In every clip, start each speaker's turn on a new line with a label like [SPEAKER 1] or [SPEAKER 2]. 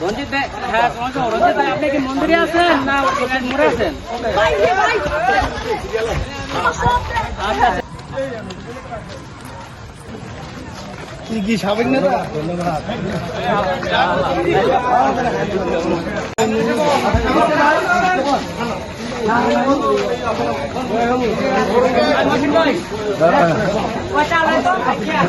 [SPEAKER 1] রঞ্জিত ভাই হ্যাঁ রঞ্জিত ভাই আপনি কি মন্দিরে আছেন না মোড়ে আছেন আচ্ছা আচ্ছা।
[SPEAKER 2] আগামী রাত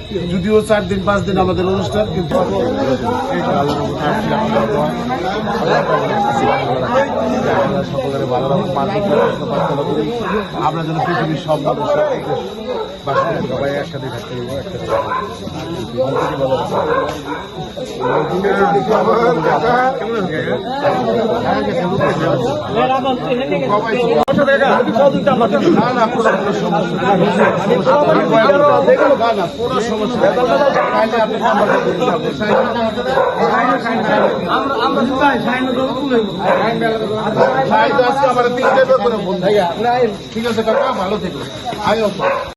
[SPEAKER 2] যদিও চার দিন পাঁচ দিন আমাদের অনুষ্ঠান কিন্তু আমরা যেন পৃথিবীর সব মানুষ বাসা সবাই একসাথে থাকতে একসাথে ঠিক আছে কাকা ভালো থেকো। আয়